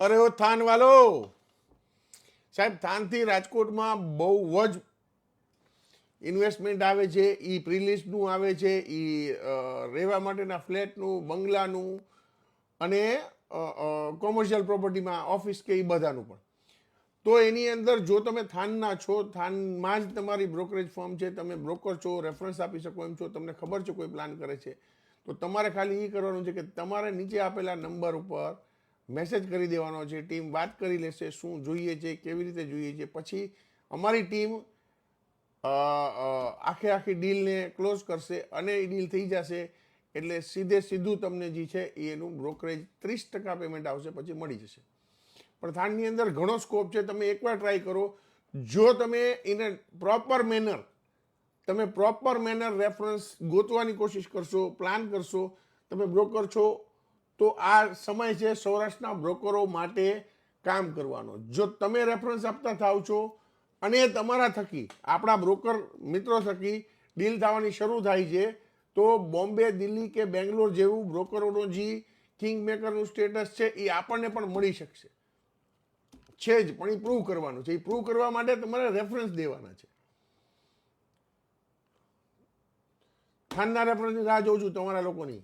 અરે ઓ થાન વાલો. સાહેબ, થાનથી રાજકોટમાં બહુ જ ઇન્વેસ્ટમેન્ટ આવે છે એ પ્રિલિસ્ટનું આવે છે એ રહેવા માટેના ફ્લેટનું, બંગલાનું અને કોમર્શિયલ પ્રોપર્ટીમાં ઓફિસ કે એ બધાનું પણ. તો એની અંદર જો તમે થાનના છો, થાનમાં જ તમારી બ્રોકરેજ ફર્મ છે, તમે બ્રોકર છો રેફરન્સ આપી શકો એમ છો, તમને ખબર છે કોઈ પ્લાન કરે છે, તો તમારે ખાલી એ કરવાનું છે કે તમારે નીચે આપેલા નંબર ઉપર મેસેજ કરી દેવાનો છે ટીમ વાત કરી લેશે, શું જોઈએ છે, કેવી રીતે જોઈએ છે. પછી અમારી ટીમ આખે આખી ડીલને ક્લોઝ કરશે અને એ ડીલ થઈ જશે. એટલે સીધે સીધું તમને જે છે એનું બ્રોકરેજ ત્રીસ ટકા પેમેન્ટ આવશે, પછી મળી જશે. પણ થાણની અંદર ઘણો સ્કોપ છે, તમે એકવાર ટ્રાય કરો. જો તમે ઇન પ્રોપર મેનર તમે પ્રોપર મેનર રેફરન્સ ગોતવાની કોશિશ કરશો પ્લાન કરશો, તમે બ્રોકર છો તો આ સમય છે સૌરાષ્ટ્રના બ્રોકરો માટે કામ કરવાનો. જો તમે રેફરન્સ આપતા થાવ છો અને તમારા થકી, આપણા બ્રોકર મિત્રો થકી ડીલ થવાની શરૂ થાય છે, તો બોમ્બે, દિલ્હી કે બેંગ્લોર જેવું બ્રોકરોનો જે કિંગ મેકરનું સ્ટેટસ છે, એ આપણને પણ મળી શકશે. છે જ, પણ એ પ્રૂવ કરવાનું છે. એ પ્રૂવ કરવા માટે તમારે રેફરન્સ દેવાના છે. ખાનના રેફરન્સની રાહ જોઉં છું તમારા લોકોની.